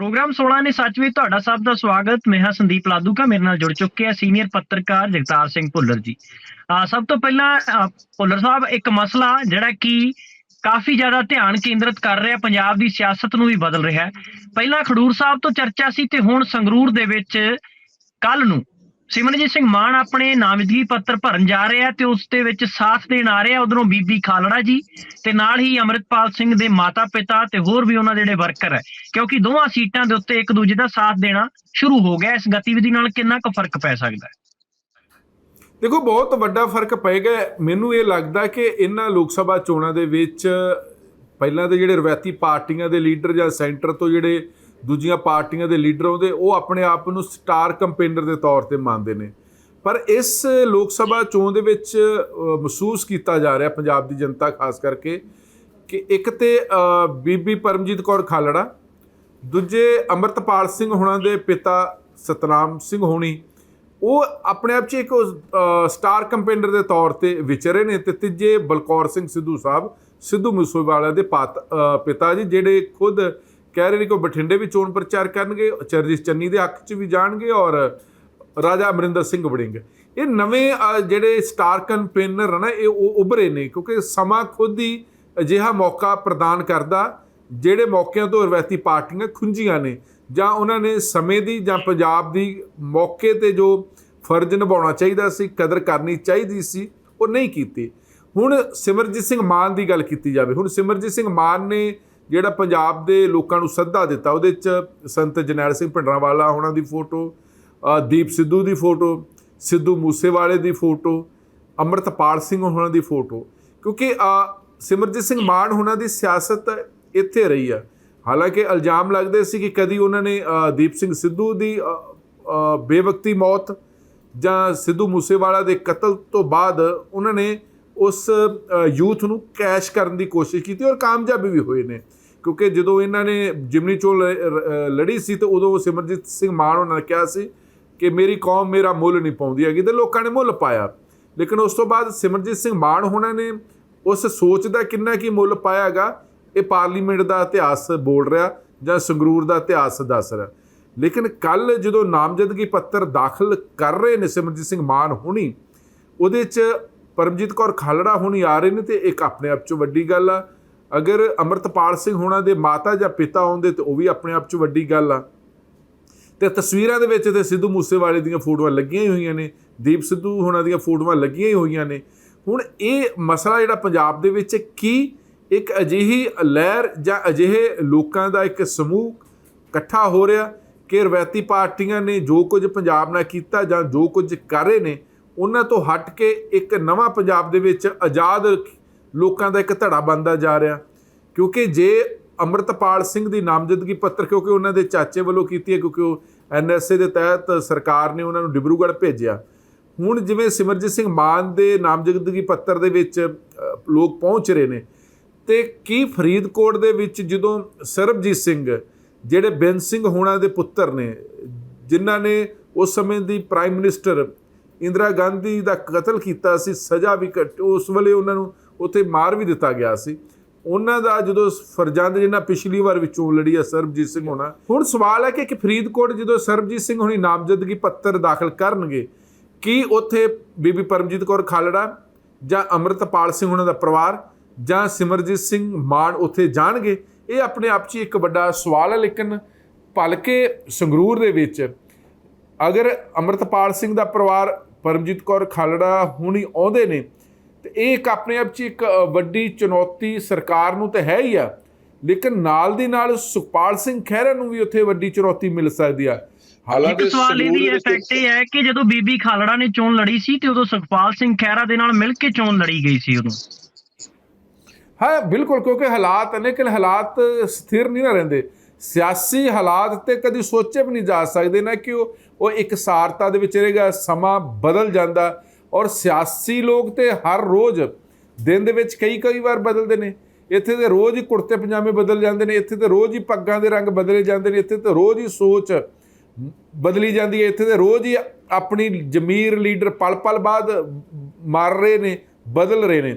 Programme 16 ਨੇ ਸੱਚ ਵਿੱਚ ਤੁਹਾਡਾ ਸਭ ਦਾ ਸਵਾਗਤ। ਮੈਂ ਹਾਂ ਸੰਦੀਪ ਲਾਦੂਕਾ, ਮੇਰੇ ਨਾਲ ਜੁੜ ਚੁੱਕੇ ਆ ਸੀਨੀਅਰ ਪੱਤਰਕਾਰ ਜਗਤਾਰ ਸਿੰਘ ਭੁੱਲਰ ਜੀ। ਆ, ਸਭ ਤੋਂ ਪਹਿਲਾਂ ਭੁੱਲਰ ਸਾਹਿਬ, ਇੱਕ ਮਸਲਾ ਜਿਹੜਾ ਕਿ ਕਾਫੀ ਜ਼ਿਆਦਾ ਧਿਆਨ ਕੇਂਦਰਿਤ ਕਰ ਰਿਹਾ, ਪੰਜਾਬ ਦੀ ਸਿਆਸਤ ਨੂੰ ਵੀ ਬਦਲ ਰਿਹਾ ਹੈ। ਪਹਿਲਾਂ ਖਡੂਰ ਸਾਹਿਬ ਤੋਂ ਚਰਚਾ ਸੀ ਤੇ ਹੁਣ ਸੰਗਰੂਰ ਦੇ ਵਿੱਚ ਕੱਲ ਨੂੰ ਸਿਮਰਨਜੀਤ ਸਿੰਘ ਮਾਨ ਆਪਣੇ ਨਾਮਜ਼ਦਗੀ ਪੱਤਰ ਭਰਨ ਜਾ ਰਹੇ ਆ ਤੇ ਉਸ ਦੇ ਵਿੱਚ ਸਾਥ ਦੇਣ ਆ ਰਹੇ ਆ ਉਧਰੋਂ ਬੀਬੀ ਖਾਲੜਾ ਜੀ ਤੇ ਨਾਲ ਹੀ ਅਮਰਿਤਪਾਲ ਸਿੰਘ ਦੇ ਮਾਤਾ ਪਿਤਾ ਤੇ ਹੋਰ ਵੀ ਉਹਨਾਂ ਦੇ ਜਿਹੜੇ ਵਰਕਰ ਹੈ, ਕਿਉਂਕਿ ਦੋਵਾਂ ਸੀਟਾਂ ਦੇ ਉੱਤੇ ਇੱਕ ਦੂਜੇ ਦਾ ਸਾਥ ਦੇਣਾ ਸ਼ੁਰੂ ਹੋ ਗਿਆ, ਇਸ ਗਤੀਵਿਧੀ ਨਾਲ ਕਿੰਨਾ ਕੁ ਫ਼ਰਕ ਪੈ ਸਕਦਾ ਹੈ? ਦੇਖੋ, ਬਹੁਤ ਵੱਡਾ ਫ਼ਰਕ ਪਏਗਾ ਮੈਨੂੰ ਇਹ ਲੱਗਦਾ ਕਿ ਇਹਨਾਂ ਲੋਕ ਸਭਾ ਚੋਣਾਂ ਦੇ ਵਿੱਚ ਪਹਿਲਾਂ ਦੇ ਜਿਹੜੇ ਰਵਾਇਤੀ ਪਾਰਟੀਆਂ ਦੇ ਲੀਡਰ ਜਾਂ ਸੈਂਟਰ ਤੋਂ ਜਿਹੜੇ ਦੂਜੀਆਂ ਪਾਰਟੀਆਂ ਦੇ ਲੀਡਰ ਆਉਂਦੇ ਉਹ ਆਪਣੇ ਆਪ ਨੂੰ ਸਟਾਰ ਕੰਪੇਨਰ ਦੇ ਤੌਰ ਤੇ ਮੰਨਦੇ ਨੇ। ਪਰ ਇਸ ਲੋਕ ਸਭਾ ਚੋਣ ਦੇ ਵਿੱਚ ਮਹਿਸੂਸ ਕੀਤਾ ਜਾ ਰਿਹਾ ਪੰਜਾਬ ਦੀ ਜਨਤਾ ਖਾਸ ਕਰਕੇ ਕਿ ਇੱਕ ਤੇ ਬੀਬੀ ਪਰਮਜੀਤ ਕੌਰ ਖਾਲੜਾ ਦੂਜੇ ਅਮਰਤਪਾਲ ਸਿੰਘ ਹੁਣਾਂ ਦੇ ਪਿਤਾ ਸਤਨਾਮ ਸਿੰਘ ਹੋਣੀ ਉਹ ਆਪਣੇ ਆਪ 'ਚ ਇੱਕ ਅ, ਸਟਾਰ ਕੰਪੇਨਰ ਦੇ ਤੌਰ ਤੇ ਵਿਚਰੇ ਨੇ ਤੇ ਤੀਜੇ ਬਲਕੌਰ ਸਿੰਘ ਸਿੱਧੂ ਸਾਹਿਬ ਸਿੱਧੂ ਮੂਸੇਵਾਲਾ ਦੇ ਪਾਤ ਪਿਤਾ ਜੀ ਜਿਹੜੇ ਖੁਦ ਕਹਿ ਰਹੇ ਨੇ ਕਿ ਉਹ ਬਠਿੰਡੇ ਵੀ ਚੋਣ ਪ੍ਰਚਾਰ ਕਰਨਗੇ ਚਰਜੀਤ ਚੰਨੀ ਦੇ ਹੱਕ 'ਚ ਵੀ ਜਾਣਗੇ ਔਰ ਰਾਜਾ ਅਮਰਿੰਦਰ ਸਿੰਘ ਵੜਿੰਗ। ਇਹ ਨਵੇਂ ਜਿਹੜੇ ਸਟਾਰ ਕੈਂਪੇਨਰ ਨੇ, ਇਹ ਉਹ ਉੱਭਰੇ ਨੇ ਕਿਉਂਕਿ ਸਮਾਂ ਖੁਦ ਹੀ ਅਜਿਹਾ ਮੌਕਾ ਪ੍ਰਦਾਨ ਕਰਦਾ, ਜਿਹੜੇ ਮੌਕਿਆਂ ਤੋਂ ਰਵਾਇਤੀ ਪਾਰਟੀਆਂ ਖੁੰਝੀਆਂ ਨੇ ਜਾਂ ਉਹਨਾਂ ਨੇ ਸਮੇਂ ਦੀ ਜਾਂ ਪੰਜਾਬ ਦੀ ਮੌਕੇ ਤੇ ਜੋ ਫਰਜ਼ ਨਿਭਾਉਣਾ ਚਾਹੀਦਾ ਸੀ, ਕਦਰ ਕਰਨੀ ਚਾਹੀਦੀ ਸੀ, ਉਹ ਨਹੀਂ ਕੀਤੀ। ਹੁਣ ਸਿਮਰਜੀਤ ਸਿੰਘ ਮਾਨ ਦੀ ਗੱਲ ਕੀਤੀ ਜਾਵੇ, ਹੁਣ ਸਿਮਰਜੀਤ ਸਿੰਘ ਮਾਨ ਨੇ ਜਿਹੜਾ ਪੰਜਾਬ ਦੇ ਲੋਕਾਂ ਨੂੰ ਸੱਦਾ ਦਿੱਤਾ, ਉਹਦੇ ਚ ਸੰਤ ਜਨੈਲ ਸਿੰਘ ਭਿੰਡਰਾਂਵਾਲਾ ਉਹਨਾਂ ਦੀ ਫੋਟੋ ਦੀਪ ਸਿੱਧੂ ਦੀ ਫੋਟੋ, ਸਿੱਧੂ ਮੂਸੇਵਾਲੇ ਦੀ ਫੋਟੋ, ਅੰਮ੍ਰਿਤਪਾਲ ਸਿੰਘ ਉਹਨਾਂ ਦੀ ਫੋਟੋ। ਕਿਉਂਕਿ ਸਿਮਰਜੀਤ ਸਿੰਘ ਮਾਨ ਉਹਨਾਂ ਦੀ ਸਿਆਸਤ ਇੱਥੇ ਰਹੀ ਆ। ਹਾਲਾਂਕਿ ਇਲਜ਼ਾਮ ਲੱਗਦੇ ਸੀ ਕਿ ਕਦੀ ਉਹਨਾਂ ਨੇ ਦੀਪ ਸਿੰਘ ਸਿੱਧੂ ਦੀ ਬੇਵਕਤੀ ਮੌਤ ਜਾਂ ਸਿੱਧੂ ਮੂਸੇਵਾਲਾ ਦੇ ਕਤਲ ਤੋਂ ਬਾਅਦ ਉਹਨਾਂ ਨੇ ਉਸ ਯੂਥ ਨੂੰ ਕੈਸ਼ ਕਰਨ ਦੀ ਕੋਸ਼ਿਸ਼ ਕੀਤੀ ਔਰ ਕਾਮਯਾਬ ਵੀ ਹੋਏ ਨੇ। ਕਿਉਂਕਿ ਜਦੋਂ ਇਹਨਾਂ ਨੇ ਜਿਮਨੀ ਚੋਣ ਲ- ਲੜੀ ਸੀ ਤੇ ਉਦੋਂ ਸਿਮਰਜੀਤ ਸਿੰਘ ਮਾਨ ਉਹਨਾਂ ਨੇ ਕਿਹਾ ਸੀ ਕਿ ਮੇਰੀ ਕੌਮ ਮੇਰਾ ਮੁੱਲ ਨਹੀਂ ਪਾਉਂਦੀ ਹੈਗੀ ਤੇ ਲੋਕਾਂ ਨੇ ਮੁੱਲ ਪਾਇਆ। ਲੇਕਿਨ ਉਸ ਤੋਂ ਬਾਅਦ ਸਿਮਰਜੀਤ ਸਿੰਘ ਮਾਨ ਹੋਣਾ ਨੇ ਉਸ ਸੋਚ ਦਾ ਕਿੰਨਾ ਕੀ ਮੁੱਲ ਪਾਇਆਗਾ ਇਹ ਪਾਰਲੀਮੈਂਟ ਦਾ ਇਤਿਹਾਸ ਬੋਲ ਰਿਹਾ ਜਾਂ ਸੰਗਰੂਰ ਦਾ ਇਤਿਹਾਸ ਦੱਸ ਰਿਹਾ। ਲੇਕਿਨ ਕੱਲ ਜਦੋਂ ਨਾਮਜ਼ਦਗੀ ਪੱਤਰ ਦਾਖਲ ਕਰ ਰਹੇ ਨੇ ਸਿਮਰਜੀਤ ਸਿੰਘ ਮਾਨ ਹੁਣੀ, ਉਹਦੇ 'ਚ ਪਰਮਜੀਤ ਕੌਰ ਖਾਲੜਾ ਹੁਣੀ ਆ ਰਹੇ ਨੇ ਤੇ ਇੱਕ ਆਪਣੇ ਆਪ 'ਚ ਵੱਡੀ ਗੱਲ ਆ ਅਗਰ ਅਮਰਤਪਾਲ ਸਿੰਘ ਹੋਣਾ ਦੇ ਮਾਤਾ ਜਾਂ ਪਿਤਾ ਆਉਂਦੇ ਤੇ ਉਹ ਵੀ ਆਪਣੇ ਆਪ 'ਚ ਵੱਡੀ ਗੱਲ ਆ। ਤੇ ਤਸਵੀਰਾਂ ਦੇ ਵਿੱਚ ਤੇ ਸਿੱਧੂ ਮੂਸੇਵਾਲੇ ਦੀਆਂ ਫੋਟੋਆਂ ਲੱਗੀਆਂ ਹੀ ਹੋਈਆਂ ਨੇ, ਦੀਪ ਸਿੱਧੂ ਹੋਣਾ ਦੀਆਂ ਫੋਟੋਆਂ ਲੱਗੀਆਂ ਹੀ ਹੋਈਆਂ ਨੇ। ਹੁਣ ਇਹ ਮਸਲਾ ਜਿਹੜਾ ਪੰਜਾਬ ਦੇ ਵਿੱਚ ਕੀ ਇੱਕ ਅਜਿਹੀ ਲਹਿਰ ਜਾਂ ਅਜਿਹੇ ਲੋਕਾਂ ਦਾ ਇੱਕ ਸਮੂਹ ਇਕੱਠਾ ਹੋ ਰਿਹਾ ਕਿ ਰਵਾਇਤੀ ਪਾਰਟੀਆਂ ਨੇ ਜੋ ਕੁਝ ਪੰਜਾਬ ਨਾਲ ਕੀਤਾ ਜਾਂ ਜੋ ਕੁਝ ਕਰ ਰਹੇ ਨੇ, ਉਹਨਾਂ ਤੋਂ ਹਟ ਕੇ ਇੱਕ ਨਵਾਂ ਪੰਜਾਬ ਦੇ ਵਿੱਚ ਆਜ਼ਾਦ ਲੋਕਾਂ ਦਾ ਇੱਕ ਧੜਾ ਬਣਦਾ ਜਾ ਰਿਹਾ। ਕਿਉਂਕਿ ਜੇ ਅੰਮ੍ਰਿਤਪਾਲ ਸਿੰਘ ਦੀ ਨਾਮਜ਼ਦਗੀ ਪੱਤਰ ਕਿਉਂਕਿ ਉਹਨਾਂ ਦੇ ਚਾਚੇ ਵੱਲੋਂ ਕੀਤੀ ਹੈ, ਕਿਉਂਕਿ ਉਹ ਐਨਐਸਏ ਦੇ ਤਹਿਤ ਸਰਕਾਰ ਨੇ ਉਹਨਾਂ ਨੂੰ ਡਿਬਰੂਗੜ੍ਹ ਭੇਜਿਆ। ਹੁਣ ਜਿਵੇਂ ਸਿਮਰਜੀਤ ਸਿੰਘ ਮਾਨ ਦੇ ਨਾਮਜ਼ਦਗੀ ਪੱਤਰ ਦੇ ਵਿੱਚ ਲੋਕ ਪਹੁੰਚ ਰਹੇ ਨੇ। ਤੇ ਕੀ ਫਰੀਦਕੋਟ ਦੇ ਵਿੱਚ ਜਦੋਂ ਸਰਬਜੀਤ ਸਿੰਘ, ਜਿਹੜੇ ਬੇਨ ਸਿੰਘ ਹੋਣਾ ਦੇ ਪੁੱਤਰ ਨੇ, ਜਿਨ੍ਹਾਂ ਨੇ ਉਸ ਸਮੇਂ ਦੀ ਪ੍ਰਾਈਮ ਮਿਨਿਸਟਰ ਇੰਦਰਾ ਗਾਂਧੀ ਦਾ ਕਤਲ ਕੀਤਾ ਸੀ, ਸਜ਼ਾ ਵੀ ਕੱਟ, ਉਸ ਵੇਲੇ ਉਹਨਾਂ ਨੂੰ ਉੱਥੇ ਮਾਰ ਵੀ ਦਿੱਤਾ ਗਿਆ ਸੀ। ਉਹਨਾਂ ਦਾ ਜਦੋਂ ਫਰਜ਼ੰਦ ਜਿਹਨਾਂ ਪਿਛਲੀ ਵਾਰ ਵਿੱਚੋਂ ਲੜੀ ਆ ਸਰਬਜੀਤ ਸਿੰਘ ਹੋਣਾ, ਹੁਣ ਸਵਾਲ ਹੈ ਕਿ ਕਿ ਫਰੀਦਕੋਟ ਜਦੋਂ ਸਰਬਜੀਤ ਸਿੰਘ ਹੋਣੀ ਨਾਮਜ਼ਦਗੀ ਪੱਤਰ ਦਾਖਲ ਕਰਨਗੇ, ਕੀ ਉੱਥੇ ਬੀਬੀ ਪਰਮਜੀਤ ਕੌਰ ਖਾਲੜਾ ਜਾਂ ਅੰਮ੍ਰਿਤਪਾਲ ਸਿੰਘ ਉਹਨਾਂ ਦਾ ਪਰਿਵਾਰ ਜਾਂ ਸਿਮਰਜੀਤ ਸਿੰਘ ਮਾਨ ਉੱਥੇ ਜਾਣਗੇ? ਇਹ ਆਪਣੇ ਆਪ 'ਚ ਹੀ ਇੱਕ ਵੱਡਾ ਸਵਾਲ ਹੈ, ਲੇਕਿਨ ਭਲਕੇ ਸੰਗਰੂਰ ਦੇ ਵਿੱਚ ਅਗਰ ਅੰਮ੍ਰਿਤਪਾਲ ਸਿੰਘ ਦਾ ਪਰਿਵਾਰ, ਪਰਮਜੀਤ ਕੌਰ ਖਾਲੜਾ ਹੁਣੀ ਆਉਂਦੇ ਨੇ ਤੇ ਇਹ ਇੱਕ ਆਪਣੇ ਆਪ 'ਚ ਇੱਕ ਵੱਡੀ ਚੁਣੌਤੀ ਸਰਕਾਰ ਨੂੰ ਤਾਂ ਹੈ ਹੀ ਆ। ਲੇਕਿਨ ਨਾਲ ਦੀ ਨਾਲ ਸੁਖਪਾਲ ਸਿੰਘ ਖਹਿਰਾ ਨੂੰ ਵੀ ਉੱਥੇ ਵੱਡੀ ਚੁਣੌਤੀ ਮਿਲ ਸਕਦੀ ਆ। ਇੱਕ ਸਵਾਲ ਇਹਦੀ ਇਹ ਫੈਕਟ ਇਹ ਹੈ ਕਿ ਜਦੋਂ ਬੀਬੀ ਖਾਲੜਾ ਨੇ ਚੋਣ ਲੜੀ ਸੀ ਤੇ ਉਦੋਂ ਸੁਖਪਾਲ ਸਿੰਘ ਖਹਿਰਾ ਦੇ ਨਾਲ ਮਿਲ ਕੇ ਚੋਣ ਲੜੀ ਗਈ ਸੀ ਉਦੋਂ। ਹਾਂ ਬਿਲਕੁਲ ਕਿਉਂਕਿ ਹਾਲਾਤ ਨੇ ਕਿ ਹਾਲਾਤ ਸਥਿਰ ਨਹੀਂ ਨਾ ਰਹਿੰਦੇ। ਸਿਆਸੀ ਹਾਲਾਤ ਤੇ ਕਦੀ ਸੋਚੇ ਵੀ ਨਹੀਂ ਜਾ ਸਕਦੇ ਨਾ ਕਿ ਉਹ ਉਹ ਇੱਕ ਸਾਰਤਾ ਦੇ ਵਿੱਚ ਰਹੇਗਾ ਸਮਾਂ ਬਦਲ ਜਾਂਦਾ। ਔਰ ਸਿਆਸੀ ਲੋਕ ਤੇ ਹਰ ਰੋਜ਼ ਦਿਨ ਦੇ ਵਿੱਚ ਕਈ ਕਈ ਵਾਰ ਬਦਲਦੇ ਨੇ। ਇੱਥੇ ਤੇ ਰੋਜ਼ ਹੀ ਕੁੜਤੇ ਪਜਾਮੇ ਬਦਲ ਜਾਂਦੇ ਨੇ, ਇੱਥੇ ਤੇ ਰੋਜ਼ ਹੀ ਪੱਗਾਂ ਦੇ ਰੰਗ ਬਦਲੇ ਜਾਂਦੇ ਨੇ, ਇੱਥੇ ਤੇ ਰੋਜ਼ ਹੀ ਸੋਚ ਬਦਲੀ ਜਾਂਦੀ ਹੈ, ਇੱਥੇ ਤੇ ਰੋਜ਼ ਹੀ ਆਪਣੀ ਜ਼ਮੀਰ ਲੀਡਰ ਪਲ ਪਲ ਬਾਅਦ ਮਾਰ ਰਹੇ ਨੇ, ਬਦਲ ਰਹੇ ਨੇ।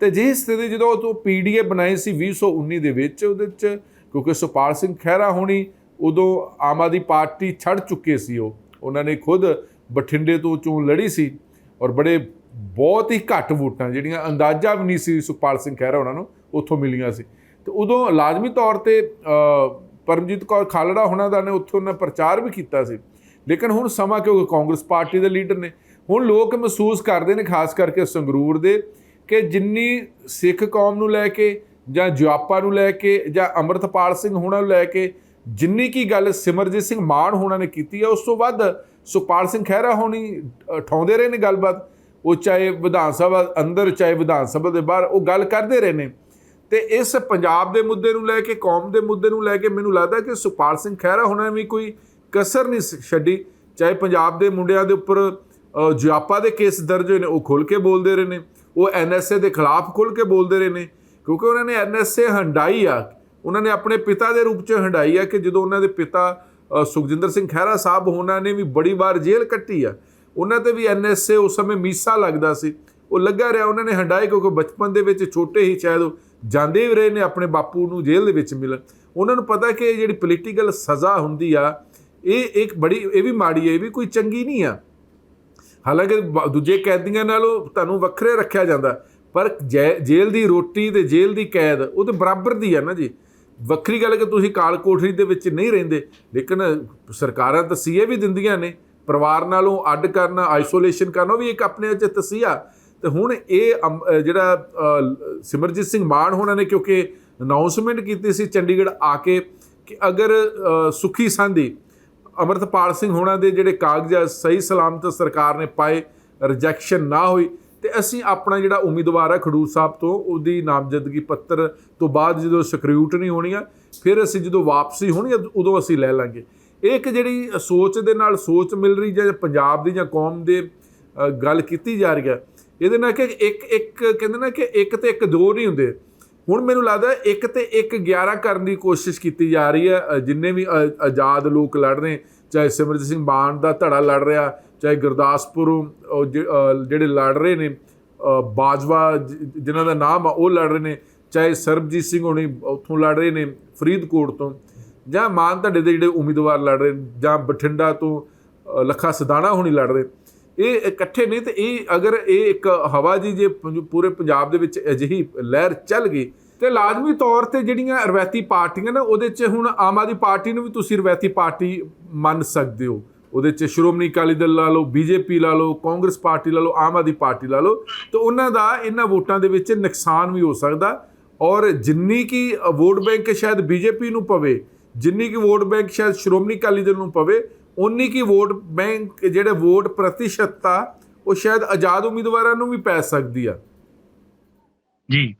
ਤੇ ਜਿਹੀ ਸਥਿਤੀ ਜਦੋਂ ਉਹ ਪੀਡੀਏ ਬਣਾਈ ਸੀ 2019 ਦੇ ਵਿੱਚ ਉਹਦੇ ਵਿੱਚ ਕਿਉਂਕਿ ਸੁਪਾਲ ਸਿੰਘ ਖਹਿਰਾ ਹੋਣੀ ਉਦੋਂ ਆਮ ਆਦਮੀ ਪਾਰਟੀ ਛੱਡ ਚੁੱਕੇ ਸੀ ਉਹ। ਉਹਨਾਂ ਨੇ ਖੁਦ ਬਠਿੰਡੇ ਤੋਂ ਚੋਣ ਲੜੀ ਸੀ। ਔਰ ਬੜੇ ਬਹੁਤ ਹੀ ਘੱਟ ਵੋਟਾਂ ਜਿਹੜੀਆਂ ਅੰਦਾਜ਼ਾ ਵੀ ਨਹੀਂ ਸੀ ਸੁਖਪਾਲ ਸਿੰਘ ਖਹਿਰਾ ਉਹਨਾਂ ਨੂੰ ਉੱਥੋਂ ਮਿਲੀਆਂ ਸੀ। ਤੇ ਉਦੋਂ ਲਾਜ਼ਮੀ ਤੌਰ ਤੇ ਪਰਮਜੀਤ ਕੌਰ ਖਾਲੜਾ ਉਹਨਾਂ ਦਾ ਨੇ ਉੱਥੋਂ ਉਹਨਾਂ ਪ੍ਰਚਾਰ ਵੀ ਕੀਤਾ ਸੀ। ਲੇਕਿਨ ਹੁਣ ਸਮਾਂ ਕਿਉਂਕਿ ਕਾਂਗਰਸ ਪਾਰਟੀ ਦੇ ਲੀਡਰ ਨੇ। ਹੁਣ ਲੋਕ ਮਹਿਸੂਸ ਕਰਦੇ ਨੇ ਖਾਸ ਕਰਕੇ ਸੰਗਰੂਰ ਦੇ ਕਿ ਜਿੰਨੀ ਸਿੱਖ ਕੌਮ ਨੂੰ ਲੈ ਕੇ ਜਾਂ ਜੁਆਪਾ ਨੂੰ ਲੈ ਕੇ ਜਾਂ ਅਮਰਤਪਾਲ ਸਿੰਘ ਹੋਣਾ ਨੂੰ ਲੈ ਕੇ ਜਿੰਨੀ ਕੀ ਗੱਲ ਸਿਮਰਜੀਤ ਸਿੰਘ ਮਾਨ ਹੋਣਾ ਨੇ ਕੀਤੀ ਹੈ ਉਸ ਤੋਂ ਵੱਧ ਸੁਖਪਾਲ ਸਿੰਘ ਖਹਿਰਾ ਹੋਣੀ ਉਠਾਉਂਦੇ ਰਹੇ ਨੇ ਗੱਲਬਾਤ। ਉਹ ਚਾਹੇ ਵਿਧਾਨ ਸਭਾ ਅੰਦਰ, ਚਾਹੇ ਵਿਧਾਨ ਸਭਾ ਦੇ ਬਾਹਰ, ਉਹ ਗੱਲ ਕਰਦੇ ਰਹੇ ਨੇ। ਤੇ ਇਸ ਪੰਜਾਬ ਦੇ ਮੁੱਦੇ ਨੂੰ ਲੈ ਕੇ, ਕੌਮ ਦੇ ਮੁੱਦੇ ਨੂੰ ਲੈ ਕੇ ਮੈਨੂੰ ਲੱਗਦਾ ਕਿ ਸੁਖਪਾਲ ਸਿੰਘ ਖਹਿਰਾ ਹੋਣਾ ਵੀ ਕੋਈ ਕਸਰ ਨਹੀਂ ਸ- ਛੱਡੀ। ਚਾਹੇ ਪੰਜਾਬ ਦੇ ਮੁੰਡਿਆਂ ਦੇ ਉੱਪਰ ਜੁਆਪਾ ਦੇ ਕੇਸ ਦਰਜ ਹੋਏ ਨੇ, ਉਹ ਖੁੱਲ ਕੇ ਬੋਲਦੇ ਰਹੇ ਨੇ। ਉਹ ਐਨਐਸਏ ਦੇ ਖਿਲਾਫ ਖੁੱਲ ਕੇ ਬੋਲਦੇ ਰਹੇ ਨੇ, ਕਿਉਂਕਿ ਉਹਨਾਂ ਨੇ ਐਨਐਸਏ ਹੰਡਾਈ ਆ। ਉਹਨਾਂ ਨੇ ਆਪਣੇ ਪਿਤਾ ਦੇ ਰੂਪ ਚ ਹੰਡਾਈ ਆ ਕਿ ਜਦੋਂ ਉਹਨਾਂ ਦੇ ਪਿਤਾ ਸੁਖਜਿੰਦਰ ਸਿੰਘ ਖਹਿਰਾ ਸਾਹਿਬ ਉਹਨਾਂ ਨੇ ਵੀ ਬੜੀ ਵਾਰ ਜੇਲ੍ਹ ਕੱਟੀ ਆ। ਉਹਨਾਂ ਤੇ ਵੀ ਐਨਐਸਏ ਉਸ ਸਮੇਂ ਮੀਸਾ ਲੱਗਦਾ ਸੀ। ਉਹ ਲੱਗਾ ਰਿਹਾ ਉਹਨਾਂ ਨੇ ਹੰਡਾਏ ਕਿਉਂਕਿ ਬਚਪਨ ਦੇ ਵਿੱਚ ਛੋਟੇ ਹੀ ਸ਼ਾਇਦ ਉਹ ਜਾਂਦੇ ਵੀ ਰਹੇ ਨੇ ਆਪਣੇ ਬਾਪੂ ਨੂੰ ਜੇਲ੍ਹ ਦੇ ਵਿੱਚ ਮਿਲਣ। ਉਹਨਾਂ ਨੂੰ ਪਤਾ ਕਿ ਇਹ ਜਿਹੜੀ ਪੋਲੀਟੀਕਲ ਸਜ਼ਾ ਹੁੰਦੀ ਆ, ਇਹ ਇੱਕ ਬੜੀ, ਇਹ ਵੀ ਮਾੜੀ ਹੈ ਇਹ ਵੀ ਕੋਈ ਚੰਗੀ ਨਹੀਂ ਆ। ਹਾਲਾਂਕਿ ਦੂਜੇ ਕੈਦੀਆਂ ਨਾਲੋਂ ਤੁਹਾਨੂੰ ਵੱਖਰੇ ਰੱਖਿਆ ਜਾਂਦਾ। ਪਰ ਜੈ- ਜੇਲ੍ਹ ਦੀ ਰੋਟੀ ਤੇ ਜੇਲ੍ਹ ਦੀ ਕੈਦ, ਉਹ ਤੇ ਬਰਾਬਰ ਦੀ ਆ ਨਾ ਜੀ। ਵੱਖਰੀ ਗੱਲ ਕਿ ਤੁਸੀਂ ਕਾਲ ਕੋਠਰੀ ਦੇ ਵਿੱਚ ਨਹੀਂ ਰਹਿੰਦੇ ਲੇਕਿਨ ਸਰਕਾਰਾਂ ਤਸੀਹੇ ਵੀ ਦਿੰਦੀਆਂ ਨੇ ਪਰਿਵਾਰ ਨਾਲੋਂ ਅੱਡ ਕਰਨਾ ਆਈਸੋਲੇਸ਼ਨ ਕਰਨਾ ਉਹ ਵੀ ਇੱਕ ਆਪਣੇ ਵਿੱਚ ਤਸੀਹਾ ਤੇ ਹੁਣ ਇਹ ਅਮ- ਜਿਹੜਾ ਸਿਮਰਜੀਤ ਸਿੰਘ ਮਾਨ ਹੋਣਾ ਨੇ ਕਿਉਂਕਿ ਅਨਾਉਂਸਮੈਂਟ ਕੀਤੀ ਸੀ ਚੰਡੀਗੜ੍ਹ ਆ ਕੇ ਕਿ ਅਗਰ ਅ, ਸੁਖੀ ਸੰਧੀ ਅਮਰਤਪਾਲ ਸਿੰਘ ਹੋਣਾ ਦੇ ਜਿਹੜੇ ਕਾਗਜ਼ਾਤ ਸਹੀ ਸਲਾਮਤ ਸਰਕਾਰ ਨੇ ਪਾਏ ਰਿਜੈਕਸ਼ਨ ਨਾ ਹੋਈ ਤੇ ਅਸੀਂ ਆਪਣਾ ਜਿਹੜਾ ਉਮੀਦਵਾਰ ਹੈ ਖਡੂਰ ਸਾਹਿਬ ਤੋਂ ਉਹਦੀ ਨਾਮਜ਼ਦਗੀ ਪੱਤਰ ਤੋਂ ਬਾਅਦ ਜਦੋਂ ਸਕਰੂਟਨੀ ਹੋਣੀ ਆ ਫਿਰ ਅਸੀਂ ਜਦੋਂ ਵਾਪਸੀ ਹੋਣੀ ਆ, ਉਦੋਂ ਅਸੀਂ ਲੈ ਲਾਂਗੇ। ਇਹ ਇੱਕ ਜਿਹੜੀ ਸੋਚ ਦੇ ਨਾਲ ਸੋਚ ਮਿਲ ਰਹੀ ਜਾਂ ਪੰਜਾਬ ਦੀ ਜਾਂ ਕੌਮ ਦੇ ਗੱਲ ਕੀਤੀ ਜਾ ਰਹੀ ਹੈ ਇਹਦੇ ਨਾਲ ਕਿ ਇੱਕ ਇੱਕ ਕਹਿੰਦੇ ਨਾ ਕਿ ਇੱਕ ਤੇ ਇੱਕ ਦੋ ਨਹੀਂ ਹੁੰਦੇ। ਹੁਣ ਮੈਨੂੰ ਲੱਗਦਾ ਇੱਕ ਤੇ ਇੱਕ 11 ਕਰਨ ਦੀ ਕੋਸ਼ਿਸ਼ ਕੀਤੀ ਜਾ ਰਹੀ ਹੈ ਜਿੰਨੇ ਵੀ ਅ, ਆਜ਼ਾਦ ਲੋਕ ਲੜ ਰਹੇ ਚਾਹੇ ਸਿਮਰਜੀਤ ਸਿੰਘ ਮਾਨ ਦਾ ਧੜਾ ਲੜ ਰਿਹਾ ਚਾਹੇ ਗੁਰਦਾਸਪੁਰੋਂ ਜਿਹੜੇ ਲੜ ਰਹੇ ਨੇ ਬਾਜਵਾ ਜ- ਜਿਨ੍ਹਾਂ ਦਾ ਨਾਮ ਆ ਉਹ ਲੜ ਰਹੇ ਨੇ ਚਾਹੇ ਸਰਬਜੀਤ ਸਿੰਘ ਹੋਣੀ ਉੱਥੋਂ ਲੜ ਰਹੇ ਨੇ ਫਰੀਦਕੋਟ ਤੋਂ ਜਾਂ ਮਾਨ ਧੜੇ ਦੇ ਜਿਹੜੇ ਉਮੀਦਵਾਰ ਲੜ ਰਹੇ ਨੇ, ਜਾਂ ਬਠਿੰਡਾ ਤੋਂ ਅ, ਲੱਖਾ ਸਦਾਣਾ ਹੋਣੀ ਲੜ ਰਹੇ ਇਹ ਇਕੱਠੇ ਨਹੀਂ ਤੇ ਇਹ ਅਗਰ ਇਹ ਇੱਕ ਹਵਾ ਜੀ ਜੇ ਪੰਜ- ਪੂਰੇ ਪੰਜਾਬ ਦੇ ਵਿੱਚ ਅਜਿਹੀ ਲਹਿਰ ਚੱਲ ਗਈ ਤੇ ਲਾਜ਼ਮੀ ਤੌਰ ਤੇ ਜਿਹੜੀਆਂ ਰਵਾਇਤੀ ਪਾਰਟੀਆਂ ਨੇ ਉਹਦੇ 'ਚ ਹੁਣ ਆਮ ਆਦਮੀ ਪਾਰਟੀ ਨੂੰ ਵੀ ਤੁਸੀਂ ਰਵਾਇਤੀ ਪਾਰਟੀ ਮੰਨ ਸਕਦੇ ਹੋ। ਉਹਦੇ 'ਚ ਸ਼੍ਰੋਮਣੀ ਅਕਾਲੀ ਦਲ ਲਾ ਲਓ, ਬੀਜੇਪੀ ਲਾ ਲਓ, ਕਾਂਗਰਸ ਪਾਰਟੀ ਲਾ ਲਓ, ਆਮ ਆਦਮੀ ਪਾਰਟੀ ਲਾ ਲਓ, ਤੇ ਉਹਨਾਂ ਦਾ ਇਹਨਾਂ ਵੋਟਾਂ ਦੇ ਵਿੱਚ ਨੁਕਸਾਨ ਵੀ ਹੋ ਸਕਦਾ। ਔਰ ਜਿੰਨੀ ਕੀ ਵੋਟ ਬੈਂਕ ਸ਼ਾਇਦ ਬੀਜੇਪੀ ਨੂੰ ਪਵੇ, ਜਿੰਨੀ ਕੀ ਵੋਟ ਬੈਂਕ ਸ਼ਾਇਦ ਸ਼੍ਰੋਮਣੀ ਅਕਾਲੀ ਦਲ ਨੂੰ ਪਵੇ ਉਨੀ ਕੀ ਵੋਟ ਬੈਂਕ ਜਿਹੜੇ ਵੋਟ ਪ੍ਰਤੀਸ਼ਤਤਾ ਉਹ ਸ਼ਾਇਦ ਆਜ਼ਾਦ ਉਮੀਦਵਾਰਾਂ ਨੂੰ ਵੀ ਪੈ ਸਕਦੀ ਆ। ਜੀ,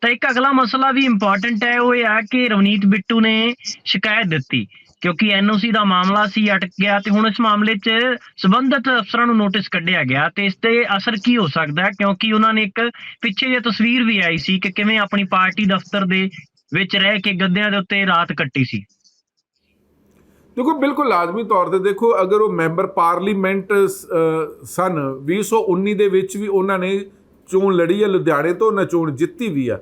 ਤਾਂ ਇੱਕ ਅਗਲਾ ਮਸਲਾ ਵੀ ਇੰਪੋਰਟੈਂਟ ਹੈ, ਉਹ ਇਹ ਆ ਕਿ ਰਵਨੀਤ ਬਿੱਟੂ ਨੇ ਸ਼ਿਕਾਇਤ ਦਿੱਤੀ। ਕਿਉਂਕਿ ਐਨਓਸੀ ਦਾ ਮਾਮਲਾ ਸੀ, ਅਟਕ ਗਿਆ ਤੇ ਹੁਣ ਇਸ ਮਾਮਲੇ 'ਚ ਸਬੰਧਤ ਅਫਸਰਾਂ ਨੂੰ ਨੋਟਿਸ ਕੱਢਿਆ ਗਿਆ ਤੇ ਇਸ ਤੇ ਅਸਰ ਕੀ ਹੋ ਸਕਦਾ ਹੈ? ਕਿਉਂਕਿ ਉਹਨਾਂ ਨੇ ਇੱਕ ਪਿੱਛੇ ਜੇ ਤਸਵੀਰ ਵੀ ਆਈ ਸੀ ਕਿ ਕਿਵੇਂ ਆਪਣੀ ਪਾਰਟੀ ਦਫ਼ਤਰ ਦੇ ਵਿੱਚ ਰਹਿ ਕੇ ਗੱਦਿਆਂ ਦੇ ਉੱਤੇ ਰਾਤ ਕੱਟੀ ਸੀ। ਦੇਖੋ, ਬਿਲਕੁਲ ਲਾਜ਼ਮੀ ਤੌਰ ਤੇ ਦੇਖੋ, ਅਗਰ ਉਹ ਮੈਂਬਰ ਪਾਰਲੀਮੈਂਟ ਸਨ 2019 ਦੇ ਵਿੱਚ ਵੀ ਉਹਨਾਂ ਨੇ ਚੋਣ ਲੜੀ ਹੈ, ਲੁਧਿਆਣੇ ਤੋਂ ਉਹਨਾਂ ਚੋਣ ਜਿੱਤੀ ਵੀ ਆ।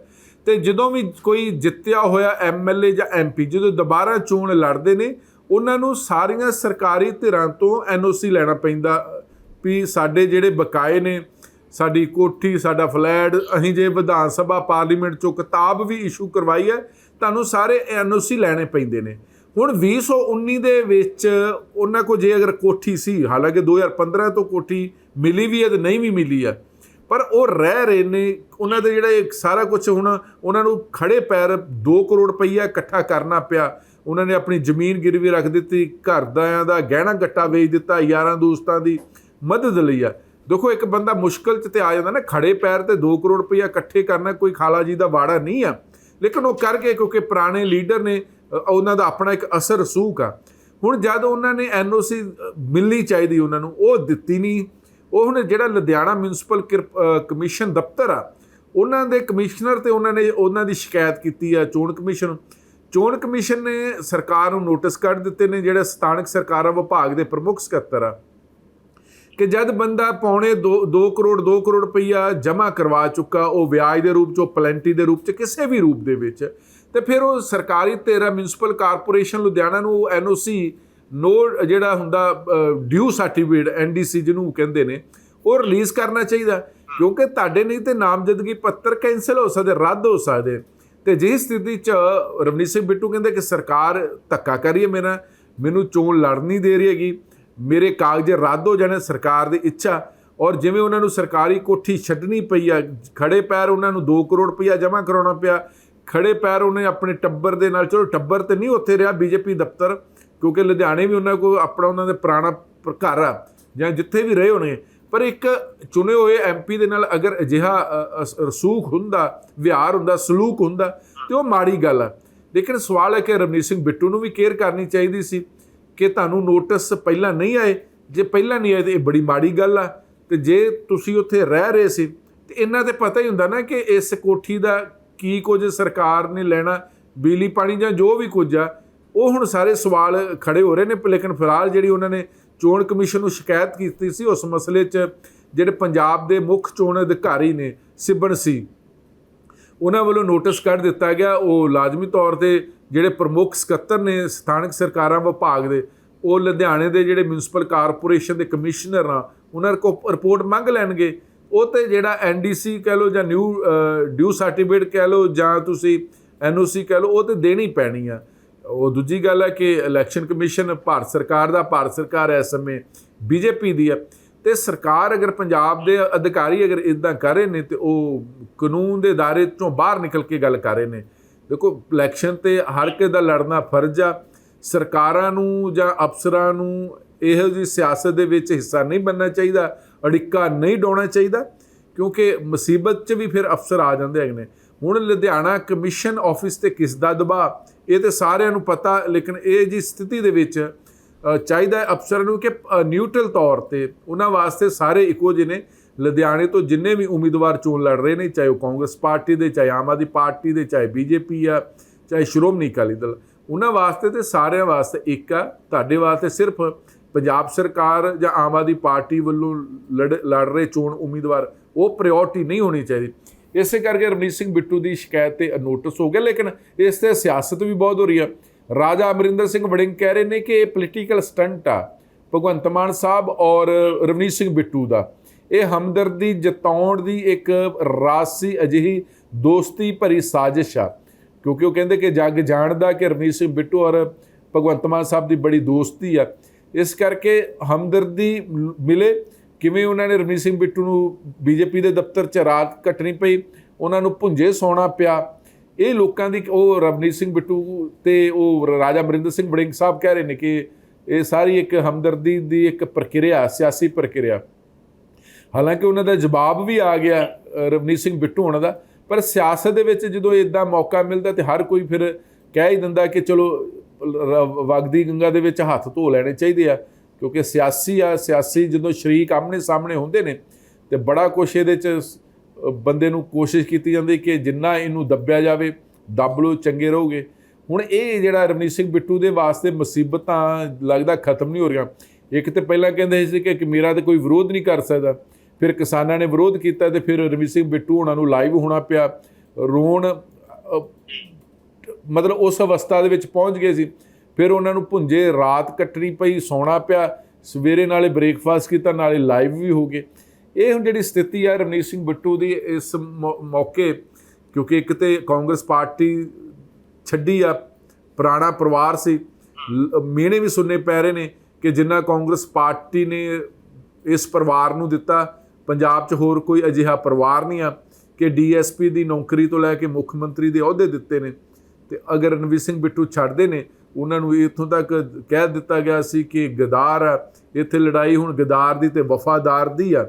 ਤੇ ਜਦੋਂ ਵੀ ਕੋਈ ਜਿੱਤਿਆ ਹੋਇਆ ਐਮਐਲਏ ਜਾਂ ਐਮਪੀ ਜਦੋਂ ਦੁਬਾਰਾ ਚੋਣ ਲੜਦੇ ਨੇ, ਉਹਨਾਂ ਨੂੰ ਸਾਰੀਆਂ ਸਰਕਾਰੀ ਧਿਰਾਂ ਤੋਂ ਐਨਓਸੀ ਲੈਣਾ ਪੈਂਦਾ, ਵੀ ਸਾਡੇ ਜਿਹੜੇ ਬਕਾਏ ਨੇ, ਸਾਡੀ ਕੋਠੀ, ਸਾਡਾ ਫਲੈਟ, ਅਸੀਂ ਜੇ ਵਿਧਾਨ ਸਭਾ, ਪਾਰਲੀਮੈਂਟ ਚੋਂ ਕਿਤਾਬ ਵੀ ਇਸ਼ੂ ਕਰਵਾਈ ਹੈ, ਤੁਹਾਨੂੰ ਸਾਰੇ ਐਨਓਸੀ ਲੈਣੇ ਪੈਂਦੇ ਨੇ। ਹੁਣ 2019 ਦੇ ਵਿੱਚ ਉਹਨਾਂ ਕੋ ਜੇ ਅਗਰ ਕੋਠੀ ਸੀ, ਹਾਲਾਂਕਿ 2015 ਤੋਂ ਕੋਠੀ ਮਿਲੀ ਵੀ ਹੈ ਤੇ ਨਹੀਂ ਵੀ ਮਿਲੀ ਹੈ ਪਰ ਉਹ ਰਹਿ ਰਹੇ ਨੇ, ਉਹਨਾਂ ਦੇ ਜਿਹੜਾ ਸਾਰਾ ਕੁਝ ਹੁਣ ਉਹਨਾਂ ਨੂੰ ਖੜੇ ਪੈਰ 2 ਕਰੋੜ ਰੁਪਈਆ ਇਕੱਠਾ ਕਰਨਾ ਪਿਆ। ਉਹਨਾਂ ਨੇ ਆਪਣੀ ਜ਼ਮੀਨ ਗਿਰਵੀ ਰੱਖ ਦਿੱਤੀ ਘਰਦਿਆਂ ਦਾ ਗਹਿਣਾ ਗੱਟਾ ਵੇਚ ਦਿੱਤਾ, ਯਾਰਾਂ ਦੋਸਤਾਂ ਦੀ ਮਦਦ ਲਈ ਆ। ਦੇਖੋ, ਇੱਕ ਬੰਦਾ ਮੁਸ਼ਕਲ 'ਚ ਤੇ ਆ ਜਾਂਦਾ ਨਾ ਖੜੇ ਪੈਰ ਤੇ 2 ਕਰੋੜ ਰੁਪਈਆ ਇਕੱਠੇ ਕਰਨਾ ਕੋਈ ਖਾਲਾ ਜੀ ਦਾ ਵਾੜਾ ਨਹੀਂ ਆ। ਲੇਕਿਨ ਉਹ ਕਰਕੇ ਕਿਉਂਕਿ ਪੁਰਾਣੇ ਲੀਡਰ ਨੇ ਉਹਨਾਂ ਦਾ ਆਪਣਾ ਇੱਕ ਅਸਰ ਸੂਕ ਆ। ਹੁਣ ਜਦ ਉਹਨਾਂ ਨੇ ਐਨਓਸੀ ਮਿਲਣੀ ਚਾਹੀਦੀ ਉਹਨਾਂ ਨੂੰ, ਉਹ ਦਿੱਤੀ ਨਹੀਂ। ਉਹ ਹੁਣ ਜਿਹੜਾ ਲੁਧਿਆਣਾ ਮਿਊਨਿਸਪਲ ਕਿਰ- ਕਮਿਸ਼ਨ ਦਫ਼ਤਰ ਆ, ਉਹਨਾਂ ਦੇ ਕਮਿਸ਼ਨਰ ਤੇ ਉਹਨਾਂ ਨੇ, ਉਹਨਾਂ ਦੀ ਸ਼ਿਕਾਇਤ ਕੀਤੀ ਆ ਚੋਣ ਕਮਿਸ਼ਨ ਚੋਣ ਕਮਿਸ਼ਨ ਨੇ ਸਰਕਾਰ ਨੂੰ ਨੋਟਿਸ ਕੱਢ ਦਿੱਤੇ ਨੇ, ਜਿਹੜੇ ਸਥਾਨਕ ਸਰਕਾਰਾਂ ਵਿਭਾਗ ਦੇ ਪ੍ਰਮੁੱਖ ਸਕੱਤਰ ਆ, ਕਿ ਜਦ ਬੰਦਾ ਪੌਣੇ 2 ਕਰੋੜ 2 ਕਰੋੜ ਰੁਪਈਆ ਜਮ੍ਹਾਂ ਕਰਵਾ ਚੁੱਕਾ, ਉਹ ਵਿਆਜ ਦੇ ਰੂਪ ਚ, ਉਹ ਪਲੈਂਟੀ ਦੇ ਰੂਪ ਚ, ਕਿਸੇ ਵੀ ਰੂਪ ਦੇ ਵਿੱਚ, ਤੇ ਫਿਰ ਉਹ ਸਰਕਾਰੀ ਤੇਰਾ ਮਿਊਨਿਸਪਲ ਕਾਰਪੋਰੇਸ਼ਨ ਲੁਧਿਆਣਾ ਨੂੰ, ਉਹ ਐਨਓਸੀ ਨੋ ਜਿਹੜਾ ਹੁੰਦਾ ਡਿਊ ਸਰਟੀਫਿਕੇਟ ਐਨਡੀਸੀ ਜਿਹਨੂੰ ਕਹਿੰਦੇ ਨੇ, ਉਹ ਰਿਲੀਜ਼ ਕਰਨਾ ਚਾਹੀਦਾ। ਕਿਉਂਕਿ ਤੁਹਾਡੇ ਨਹੀਂ ਤੇ ਨਾਮਜ਼ਦਗੀ ਪੱਤਰ ਕੈਨਸਲ ਹੋ ਸਕਦੇ, ਰੱਦ ਹੋ ਸਕਦੇ। ਤੇ ਜਿਸ ਸਥਿਤੀ 'ਚ ਰਵਨੀਤ ਸਿੰਘ ਬਿੱਟੂ ਕਹਿੰਦੇ ਕਿ ਸਰਕਾਰ ਧੱਕਾ ਕਰ ਰਹੀ ਹੈ ਮੇਰਾ, ਮੈਨੂੰ ਚੋਣ ਲੜ ਨਹੀਂ ਦੇ ਰਹੀ ਹੈਗੀ। ਮੇਰੇ ਕਾਗਜ਼ ਰੱਦ ਹੋ ਜਾਣੇ, ਸਰਕਾਰ ਦੀ ਇੱਛਾ। ਔਰ ਜਿਵੇਂ ਉਹਨਾਂ ਨੂੰ ਸਰਕਾਰੀ ਕੋਠੀ ਛੱਡਣੀ ਪਈ ਆ, ਖੜੇ ਪੈਰ ਉਹਨਾਂ ਨੂੰ 2 ਕਰੋੜ ਰੁਪਇਆ ਜਮ੍ਹਾਂ ਕਰਾਉਣਾ ਪਿਆ, ਖੜੇ ਪੈਰ ਉਹਨੇ ਆਪਣੇ ਟੱਬਰ ਦੇ ਨਾਲ, ਚਲੋ ਟੱਬਰ ਤੇ ਨਹੀਂ ਉੱਥੇ ਰਿਹਾ, ਬੀਜੇਪੀ ਦਫ਼ਤਰ। ਕਿਉਂਕਿ ਲੁਧਿਆਣੇ ਵੀ ਉਹਨਾਂ ਕੋਲ ਆਪਣਾ ਉਹਨਾਂ ਦੇ ਪੁਰਾਣਾ ਪ- ਘਰ ਆ, ਜਾਂ ਜਿੱਥੇ ਵੀ ਰਹੇ ਹੋਣੇ। ਪਰ ਇੱਕ ਚੁਣੇ ਹੋਏ ਐਮਪੀ ਦੇ ਨਾਲ ਅਗਰ ਅਜਿਹਾ ਰਸੂਖ ਹੁੰਦਾ, ਵਿਹਾਰ ਹੁੰਦਾ, ਸਲੂਕ ਹੁੰਦਾ, ਤੇ ਉਹ ਮਾੜੀ ਗੱਲ ਆ। ਲੇਕਿਨ ਸਵਾਲ ਹੈ ਕਿ ਰਵਨੀਤ ਸਿੰਘ ਬਿੱਟੂ ਨੂੰ ਵੀ ਕੇਅਰ ਕਰਨੀ ਚਾਹੀਦੀ ਸੀ ਕਿ ਤੁਹਾਨੂੰ ਨੋਟਿਸ ਪਹਿਲਾਂ ਨਹੀਂ ਆਏ। ਜੇ ਪਹਿਲਾਂ ਨਹੀਂ ਆਏ ਤੇ ਇਹ ਬੜੀ ਮਾੜੀ ਗੱਲ ਆ। ਤੇ ਜੇ ਤੁਸੀਂ ਉੱਥੇ ਰਹਿ ਰਹੇ ਸੀ, ਤੇ ਇਹਨਾਂ ਤੇ ਪਤਾ ਹੀ ਹੁੰਦਾ ਨਾ ਕਿ ਇਸ ਕੋਠੀ ਦਾ ਕੀ ਕੁਝ ਸਰਕਾਰ ਨੇ ਲੈਣਾ, ਬਿਜਲੀ, ਪਾਣੀ ਜਾਂ ਜੋ ਵੀ ਕੁਝ ਆ ਉਹ ਹੁਣ ਸਾਰੇ ਸਵਾਲ ਖੜੇ ਹੋ ਰਹੇ ਨੇ, ਲੇਕਿਨ ਫਿਲਹਾਲ ਜਿਹੜੀ ਉਹਨਾਂ ਨੇ ਚੋਣ ਕਮਿਸ਼ਨ ਨੂੰ ਸ਼ਿਕਾਇਤ ਕੀਤੀ ਸੀ, ਉਸ ਮਸਲੇ 'ਚ ਜਿਹੜੇ ਪੰਜਾਬ ਦੇ ਮੁੱਖ ਚੋਣ ਅਧਿਕਾਰੀ ਨੇ ਸਿਬਣ ਸੀ, ਉਹਨਾਂ ਵੱਲੋਂ ਨੋਟਿਸ ਕੱਢ ਦਿੱਤਾ ਗਿਆ। ਉਹ ਲਾਜ਼ਮੀ ਤੌਰ ਤੇ ਜਿਹੜੇ ਪ੍ਰਮੁੱਖ ਸਕੱਤਰ ਨੇ ਸਥਾਨਕ ਸਰਕਾਰਾਂ ਵਿਭਾਗ ਦੇ, ਉਹ ਲੁਧਿਆਣੇ ਦੇ ਜਿਹੜੇ ਮਿਊਨਿਸਪਲ ਕਾਰਪੋਰੇਸ਼ਨ ਦੇ ਕਮਿਸ਼ਨਰ ਆ, ਉਹਨਾਂ ਕੋ ਰਿਪੋਰਟ ਮੰਗ ਲੈਣਗੇ। ਉਹ ਤੇ ਜਿਹੜਾ ਐਨਡੀਸੀ ਕਹਿ ਲਓ ਜਾਂ ਨਿਊ ਡਿਊ ਸਰਟੀਫਿਕੇਟ ਕਹਿ ਲਓ ਜਾਂ ਤੁਸੀਂ ਐਨਓਸੀ ਕਹਿ ਲਓ, ਉਹ ਤੇ ਦੇਣੀ ਪੈਣੀ ਆ। ਉਹ ਦੂਜੀ ਗੱਲ ਹੈ ਕਿ ਇਲੈਕਸ਼ਨ ਕਮਿਸ਼ਨ ਭਾਰਤ ਸਰਕਾਰ ਦਾ, ਭਾਰਤ ਸਰਕਾਰ ਇਸ ਸਮੇਂ ਬੀਜੇਪੀ ਦੀ ਹੈ। ਤੇ ਸਰਕਾਰ ਅਗਰ ਪੰਜਾਬ ਦੇ ਅਧਿਕਾਰੀ ਅਗਰ ਇਦਾਂ ਕਰ ਰਹੇ ਨੇ ਤੇ ਉਹ ਕਾਨੂੰਨ ਦੇ ਦਾਇਰੇ ਤੋਂ ਬਾਹਰ ਨਿਕਲ ਕੇ ਗੱਲ ਕਰ ਰਹੇ ਨੇ। ਦੇਖੋ ਇਲੈਕਸ਼ਨ ਤੇ ਹਰ ਕਿਸੇ ਦਾ ਲੜਨਾ ਫਰਜ਼ ਆ। ਸਰਕਾਰਾਂ ਨੂੰ ਜਾਂ ਅਫਸਰਾਂ ਨੂੰ ਇਹੋ ਜਿਹੀ ਸਿਆਸਤ ਦੇ ਵਿੱਚ ਹਿੱਸਾ ਨਹੀਂ ਬਣਨਾ ਚਾਹੀਦਾ, ਅੜਿੱਕਾ ਨਹੀਂ ਡਾਉਣਾ ਚਾਹੀਦਾ, ਕਿਉਂਕਿ ਮੁਸੀਬਤ 'ਚ ਵੀ ਫਿਰ ਅਫਸਰ ਆ ਜਾਂਦੇ ਹੈਗੇ ਨੇ। ਹੁਣ ਲੁਧਿਆਣਾ ਕਮਿਸ਼ਨ ਆਫਿਸ ਤੇ ਕਿਸ ਦਾ ਦਬਾਅ? ਇਹ ਤੇ ਸਾਰਿਆਂ ਨੂੰ ਪਤਾ, ਲੇਕਿਨ ਇਹ ਜੀ ਸਥਿਤੀ ਦੇ ਵਿੱਚ ਚਾਹੀਦਾ ਹੈ ਅਫਸਰਾਂ ਨੂੰ ਕਿ ਨਿਊਟਰਲ ਤੌਰ ਤੇ ਉਹਨਾਂ ਵਾਸਤੇ ਸਾਰੇ ਇੱਕੋ ਜਿਹੇ ਨੇ। ਲੁਧਿਆਣੇ ਤੋਂ ਜਿੰਨੇ ਵੀ ਉਮੀਦਵਾਰ ਚੋਣ ਲੜ ਰਹੇ ਨੇ, ਚਾਹੇ ਉਹ ਕਾਂਗਰਸ ਪਾਰਟੀ ਦੇ, ਚਾਹੇ ਆਮ ਆਦਮੀ ਪਾਰਟੀ ਦੇ, ਚਾਹੇ ਬੀਜੇਪੀ ਆ, ਚਾਹੇ ਸ਼੍ਰੋਮਣੀ ਅਕਾਲੀ ਦਲ, ਉਹਨਾਂ ਵਾਸਤੇ ਤੇ ਸਾਰਿਆਂ ਵਾਸਤੇ ਇੱਕ ਆ। ਤੁਹਾਡੇ ਵਾਸਤੇ ਸਿਰਫ ਪੰਜਾਬ ਸਰਕਾਰ ਜਾਂ ਆਮ ਆਦਮੀ ਪਾਰਟੀ ਵੱਲੋਂ ਲੜ ਲੜ ਰਹੇ ਚੋਣ ਉਮੀਦਵਾਰ, ਉਹ ਪ੍ਰਾਇੋਰਟੀ ਨਹੀਂ ਹੋਣੀ ਚਾਹੀਦੀ। ਇਸੇ ਕਰਕੇ ਰਮਨੀਤ ਸਿੰਘ ਬਿੱਟੂ ਦੀ ਸ਼ਿਕਾਇਤ ਤੇ ਨੋਟਿਸ ਹੋ ਗਿਆ, ਲੇਕਿਨ ਇਸ ਤੇ ਸਿਆਸਤ ਵੀ ਬਹੁਤ ਹੋ ਰਹੀ ਆ ਰਾਜਾ ਅਮਰਿੰਦਰ ਸਿੰਘ ਵੜਿੰਗ ਕਹਿ ਰਹੇ ਨੇ ਕਿ ਇਹ ਪੋਲੀਟੀਕਲ ਸਟੰਟ ਆ, ਭਗਵੰਤ ਮਾਨ ਸਾਹਿਬ ਔਰ ਰਵਨੀਤ ਸਿੰਘ ਬਿੱਟੂ ਦਾ। ਇਹ ਹਮਦਰਦੀ ਜਤਾਉਣ ਦੀ ਇੱਕ ਰਾਸੀ ਅਜਿਹੀ ਦੋਸਤੀ ਭਰੀ ਸਾਜ਼ਿਸ਼ ਆ, ਕਿਉਂਕਿ ਉਹ ਕਹਿੰਦੇ ਕਿ ਜੱਗ ਜਾਣਦਾ ਕਿ ਰਵਨੀਤ ਸਿੰਘ ਬਿੱਟੂ ਔਰ ਭਗਵੰਤ ਮਾਨ ਸਾਹਿਬ ਦੀ ਬੜੀ ਦੋਸਤੀ ਆ। ਇਸ ਕਰਕੇ ਹਮਦਰਦੀ ਮਿਲੇ ਕਿਵੇਂ ਉਹਨਾਂ ਨੇ ਰਵਨੀਤ ਸਿੰਘ ਬਿੱਟੂ ਨੂੰ ਬੀਜੇਪੀ ਦੇ ਦਫ਼ਤਰ 'ਚ ਰਾਤ ਕੱਟਣੀ ਪਈ, ਉਹਨਾਂ ਨੂੰ ਭੁੰਜੇ ਸੌਣਾ ਪਿਆ। ਇਹ ਲੋਕਾਂ ਦੀ ਉਹ ਰਵਨੀਤ ਸਿੰਘ ਬਿੱਟੂ ਤੇ ਉਹ ਰਾਜਾ ਅਮਰਿੰਦਰ ਸਿੰਘ ਵੜਿੰਗ ਸਾਹਿਬ ਕਹਿ ਰਹੇ ਨੇ ਕਿ ਇਹ ਸਾਰੀ ਇੱਕ ਹਮਦਰਦੀ ਦੀ ਇੱਕ ਪ੍ਰਕਿਰਿਆ, ਸਿਆਸੀ ਪ੍ਰਕਿਰਿਆ। ਹਾਲਾਂਕਿ ਉਹਨਾਂ ਦਾ ਜਵਾਬ ਵੀ ਆ ਗਿਆ ਰਵਨੀਤ ਸਿੰਘ ਬਿੱਟੂ ਉਹਨਾਂ ਦਾ, ਪਰ ਸਿਆਸਤ ਦੇ ਵਿੱਚ ਜਦੋਂ ਇਦਾਂ ਮੌਕਾ ਮਿਲਦਾ ਤੇ ਹਰ ਕੋਈ ਫਿਰ ਕਹਿ ਹੀ ਦਿੰਦਾ ਕਿ ਚਲੋ ਰ- ਵਗਦੀ ਗੰਗਾ ਦੇ ਵਿੱਚ ਹੱਥ ਧੋ ਲੈਣੇ ਚਾਹੀਦੇ ਆ। ਕਿਉਂਕਿ ਸਿਆਸੀ ਆ, ਸਿਆਸੀ ਜਦੋਂ ਸ਼ਰੀਕ ਆਮਨੇ ਸਾਹਮਣੇ ਹੁੰਦੇ ਨੇ, ਤੇ ਬੜਾ ਕੁਛ ਇਹਦੇ ਚ ਬੰਦੇ ਨੂੰ ਕੋਸ਼ਿਸ਼ ਕੀਤੀ ਜਾਂਦੀ ਕਿ ਜਿੰਨਾ ਇਹਨੂੰ ਦੱਬਿਆ ਜਾਵੇ, ਦੱਬ ਲਓ, ਚੰਗੇ ਰਹੋਗੇ। ਹੁਣ ਇਹ ਜਿਹੜਾ ਰਵਨੀਤ ਸਿੰਘ ਬਿੱਟੂ ਦੇ ਵਾਸਤੇ ਮੁਸੀਬਤਾਂ ਲੱਗਦਾ ਖਤਮ ਨਹੀਂ ਹੋ ਰਹੀਆਂ। ਇੱਕ ਤੇ ਪਹਿਲਾਂ ਕਹਿੰਦੇ ਸੀ ਕਿ ਕਿ ਮੇਰਾ ਤੇ ਕੋਈ ਵਿਰੋਧ ਨਹੀਂ ਕਰ ਸਕਦਾ। ਫਿਰ ਕਿਸਾਨਾਂ ਨੇ ਵਿਰੋਧ ਕੀਤਾ ਤੇ ਫਿਰ ਰਵਨੀਤ ਸਿੰਘ ਬਿੱਟੂ ਉਹਨਾਂ ਨੂੰ ਲਾਈਵ ਹੋਣਾ ਪਿਆ। ਰੋਣ ਮਤਲਬ ਉਸ ਅਵਸਥਾ ਦੇ ਵਿੱਚ ਪਹੁੰਚ ਗਏ ਸੀ। ਫਿਰ ਉਹਨਾਂ ਨੂੰ ਭੁੰਜੇ, ਰਾਤ ਕੱਟਣੀ ਪਈ, ਸੌਣਾ ਪਿਆ, ਸਵੇਰੇ ਨਾਲੇ ਬ੍ਰੇਕਫਾਸਟ ਕੀਤਾ, ਨਾਲੇ ਲਾਈਵ ਵੀ ਹੋ ਗਏ। ਇਹ ਹੁਣ ਜਿਹੜੀ ਸਥਿਤੀ ਹੈ ਰਵਨੀਤ ਸਿੰਘ ਬਿੱਟੂ ਦੀ ਇਸ ਮੌ- ਮੌਕੇ, ਕਿਉਂਕਿ ਇੱਕ ਤੇ ਕਾਂਗਰਸ ਪਾਰਟੀ ਛੱਡੀ ਆ, ਪੁਰਾਣਾ ਪਰਿਵਾਰ ਸੀ, ਲ- ਮਿਹਣੇ ਵੀ ਸੁਣਨੇ ਪੈ ਰਹੇ ਨੇ ਕਿ ਜਿੰਨਾ ਕਾਂਗਰਸ ਪਾਰਟੀ ਨੇ ਇਸ ਪਰਿਵਾਰ ਨੂੰ ਦਿੱਤਾ, ਪੰਜਾਬ 'ਚ ਹੋਰ ਕੋਈ ਅਜਿਹਾ ਪਰਿਵਾਰ ਨਹੀਂ ਆ ਕਿ ਡੀਐਸਪੀ ਦੀ ਨੌਕਰੀ ਤੋਂ ਲੈ ਕੇ ਮੁੱਖ ਮੰਤਰੀ ਦੇ ਅਹੁਦੇ ਦਿੱਤੇ ਨੇ। ਤੇ ਅਗਰ ਰਣਵੀਰ ਸਿੰਘ ਬਿੱਟੂ ਛੱਡਦੇ ਨੇ ਉਹਨਾਂ ਨੂੰ ਇੱਥੋਂ ਤੱਕ ਕਹਿ ਦਿੱਤਾ ਗਿਆ ਸੀ ਕਿ ਗਦਾਰ ਆ, ਇੱਥੇ ਲੜਾਈ ਹੁਣ ਗਦਾਰ ਦੀ ਤੇ ਵਫਾਦਾਰ ਦੀ ਆ।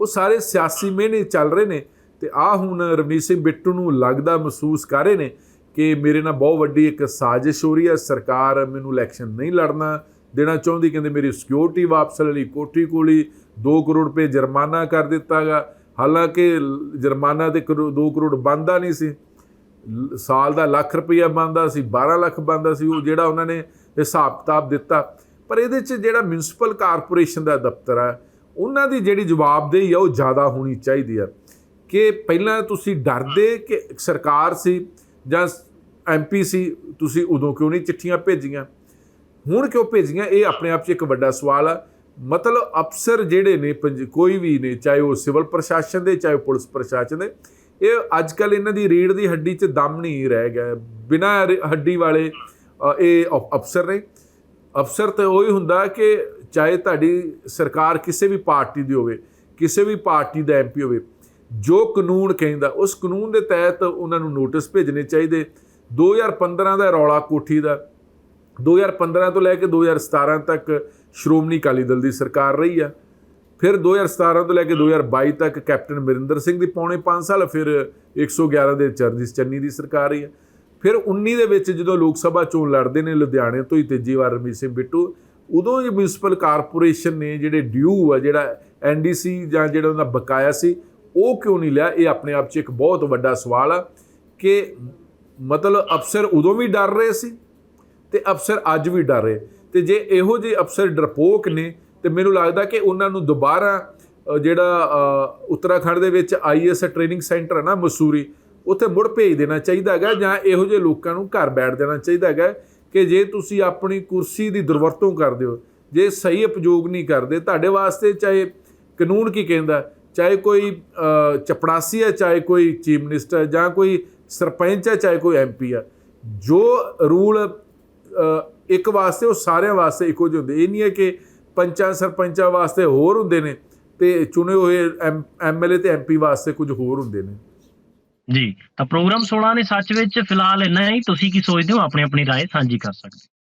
ਉਹ ਸਾਰੇ ਸਿਆਸੀ ਮਹੀਨੇ ਚੱਲ ਰਹੇ ਨੇ ਤੇ ਆ ਹੁਣ ਰਵਨੀਤ ਸਿੰਘ ਬਿੱਟੂ ਨੂੰ ਲੱਗਦਾ ਮਹਿਸੂਸ ਕਰ ਰਹੇ ਨੇ ਕਿ ਮੇਰੇ ਨਾਲ ਬਹੁਤ ਵੱਡੀ ਇੱਕ ਸਾਜ਼ਿਸ਼ ਹੋ ਰਹੀ ਹੈ ਸਰਕਾਰ ਮੈਨੂੰ ਇਲੈਕਸ਼ਨ ਨਹੀਂ ਲੜਨਾ ਦੇਣਾ ਚਾਹੁੰਦੀ, ਕਹਿੰਦੇ ਮੇਰੀ ਸਿਕਿਉਰਿਟੀ ਵਾਪਸ ਲੈ ਲਈ, ਕੋਠੀ ਕੋਲੀ 2 ਕਰੋੜ ਰੁਪਏ ਜੁਰਮਾਨਾ ਕਰ ਦਿੱਤਾਗਾ ਹਾਲਾਂਕਿ ਲ- ਜੁਰਮਾਨਾ ਤੇ 2 ਕਰੋੜ ਬੰਦਾ ਨਹੀਂ ਸੀ। ਸਾਲ ਦਾ ਲੱਖ ਰੁਪਈਆ ਬੰਦਾ ਸੀ 12 ਲੱਖ ਬੰਦਾ ਸੀ, ਉਹ ਜਿਹੜਾ ਉਹਨਾਂ ਨੇ ਹਿਸਾਬ ਕਿਤਾਬ ਦਿੱਤਾ। ਪਰ ਇਹਦੇ 'ਚ ਜਿਹੜਾ ਮਿਊਨਿਸਪਲ ਕਾਰਪੋਰੇਸ਼ਨ ਦਾ ਦਫ਼ਤਰ ਆ ਉਹਨਾਂ ਦੀ ਜਿਹੜੀ ਜਵਾਬਦੇਹੀ ਆ, ਉਹ ਜ਼ਿਆਦਾ ਹੋਣੀ ਚਾਹੀਦੀ ਆ। ਕਿ ਪਹਿਲਾਂ ਤੁਸੀਂ ਡਰਦੇ ਕਿ ਸਰਕਾਰ ਸੀ ਜਾਂ ਐਮਪੀ ਸੀ, ਤੁਸੀਂ ਉਦੋਂ ਕਿਉਂ ਨਹੀਂ ਚਿੱਠੀਆਂ ਭੇਜੀਆਂ? ਹੁਣ ਕਿਉਂ ਭੇਜੀਆਂ? ਇਹ ਆਪਣੇ ਆਪ 'ਚ ਇੱਕ ਵੱਡਾ ਸਵਾਲ ਆ। ਮਤਲਬ ਅਫਸਰ ਜਿਹੜੇ ਨੇ, ਪੰਜ- ਕੋਈ ਵੀ ਨੇ, ਚਾਹੇ ਉਹ ਸਿਵਲ ਪ੍ਰਸ਼ਾਸਨ ਦੇ, ਚਾਹੇ ਪੁਲਿਸ ਪ੍ਰਸ਼ਾਸਨ ਦੇ ਇਹ ਅੱਜ ਕੱਲ ਇਹਨਾਂ ਦੀ ਰੀੜ ਦੀ ਹੱਡੀ 'ਚ ਦਮ ਨਹੀਂ ਰਹਿ ਗਿਆ। ਬਿਨਾਂ ਹੱਡੀ ਵਾਲੇ ਇਹ ਅਫਸਰ ਨੇ। ਅਫਸਰ ਤੇ ਉਹੀ ਹੁੰਦਾ ਕਿ ਚਾਹੇ ਤੁਹਾਡੀ ਸਰਕਾਰ ਕਿਸੇ ਵੀ ਪਾਰਟੀ ਦੀ ਹੋਵੇ, ਕਿਸੇ ਵੀ ਪਾਰਟੀ ਦਾ ਐਮਪੀ ਹੋਵੇ, ਜੋ ਕਾਨੂੰਨ ਕਹਿੰਦਾ, ਉਸ ਕਾਨੂੰਨ ਦੇ ਤਹਿਤ ਉਹਨਾਂ ਨੂੰ ਨੋਟਿਸ ਭੇਜਣੇ ਚਾਹੀਦੇ। 2015 ਦਾ ਰੌਲਾ ਕੋਠੀ ਦਾ 2015 ਤੋਂ ਲੈ ਕੇ 2017 ਤੱਕ ਸ਼੍ਰੋਮਣੀ ਅਕਾਲੀ ਦਲ ਦੀ ਸਰਕਾਰ ਰਹੀ ਆ। ਫਿਰ 2017 ਤੋਂ ਲੈ ਕੇ 2022 ਤੱਕ ਕੈਪਟਨ ਅਮਰਿੰਦਰ ਸਿੰਘ ਦੀ ਪੌਣੇ 5 ਸਾਲ, ਫਿਰ 111 ਦੇ ਚਰਨਜੀਤ ਚੰਨੀ ਦੀ ਸਰਕਾਰ ਰਹੀ ਆ ਫਿਰ 19 ਦੇ ਵਿੱਚ ਜਦੋਂ ਲੋਕ ਸਭਾ ਚੋਣ ਲੜਦੇ ਨੇ ਲੁਧਿਆਣੇ ਤੋਂ ਹੀ ਤੀਜੀ ਵਾਰ ਰਮੀਤ ਸਿੰਘ ਬਿੱਟੂ, ਉਦੋਂ ਇਹ ਮਿਊਨਿਸਪਲ ਕਾਰਪੋਰੇਸ਼ਨ ਨੇ ਜਿਹੜੇ ਡਿਊ ਆ, ਜਿਹੜਾ ਐਨਡੀਸੀ ਜਾਂ ਜਿਹੜਾ ਉਹਦਾ ਬਕਾਇਆ ਸੀ, ਉਹ ਕਿਉਂ ਨਹੀਂ ਲਿਆ? ਇਹ ਆਪਣੇ ਆਪ 'ਚ ਇੱਕ ਬਹੁਤ ਵੱਡਾ ਸਵਾਲ ਆ ਕਿ ਮਤਲਬ ਅਫਸਰ ਉਦੋਂ ਵੀ ਡਰ ਰਹੇ ਸੀ ਤੇ ਅਫਸਰ ਅੱਜ ਵੀ ਡਰ ਰਹੇ। ਤੇ ਜੇ ਇਹੋ ਜਿਹੇ ਅਫਸਰ ਡਰਪੋਕ ਨੇ ਤੇ ਮੈਨੂੰ ਲੱਗਦਾ ਕਿ ਉਹਨਾਂ ਨੂੰ ਦੁਬਾਰਾ ਜਿਹੜਾ ਉੱਤਰਾਖੰਡ ਦੇ ਵਿੱਚ ਆਈਐਸ ਟ੍ਰੇਨਿੰਗ ਸੈਂਟਰ ਹੈ ਨਾ ਮਸੂਰੀ, ਉੱਥੇ ਮੁੜ ਭੇਜ ਦੇਣਾ ਚਾਹੀਦਾ ਹੈਗਾ ਜਾਂ ਇਹੋ ਜਿਹੇ ਲੋਕਾਂ ਨੂੰ ਘਰ ਬੈਠ ਦੇਣਾ ਚਾਹੀਦਾ ਹੈਗਾ ਕਿ ਜੇ ਤੁਸੀਂ ਆਪਣੀ ਕੁਰਸੀ ਦੀ ਦੁਰਵਰਤੋਂ ਕਰਦੇ ਹੋ, ਜੇ ਸਹੀ ਉਪਯੋਗ ਨਹੀਂ ਕਰਦੇ, ਤੁਹਾਡੇ ਵਾਸਤੇ ਚਾਹੇ ਕਾਨੂੰਨ ਕੀ ਕਹਿੰਦਾ, ਚਾਹੇ ਕੋਈ ਚਪੜਾਸੀ ਹੈ, ਚਾਹੇ ਕੋਈ ਚੀਫ ਮਿਨਿਸਟਰ ਜਾਂ ਕੋਈ ਸਰਪੰਚ ਹੈ, ਚਾਹੇ ਕੋਈ ਐਮਪੀ ਹੈ, ਜੋ ਰੂਲ ਇੱਕ ਵਾਸਤੇ ਉਹ ਸਾਰਿਆਂ ਵਾਸਤੇ ਇੱਕੋ ਜਿਹੇ ਹੁੰਦੇ। ਇਹ ਨਹੀਂ ਹੈ ਕਿ ਪੰਚਾਂ ਸਰਪੰਚਾਂ ਵਾਸਤੇ ਹੋਰ ਹੁੰਦੇ ਨੇ ਤੇ ਚੁਣੇ ਹੋਏ ਐਮਐਲਏ ਤੇ ਐਮਪੀ ਵਾਸਤੇ ਕੁਝ ਹੋਰ ਹੁੰਦੇ ਨੇ ਜੀ ਤਾਂ ਪ੍ਰੋਗਰਾਮ 16 ਨੇ ਸੱਚ ਵਿੱਚ ਫਿਲਹਾਲ ਇੰਨਾ ਹੀ ਤੁਸੀਂ ਕੀ ਸੋਚਦੇ ਹੋ ਆਪਣੀ ਆਪਣੀ رائے ਸਾਂਝੀ ਕਰ ਸਕਦੇ ਹੋ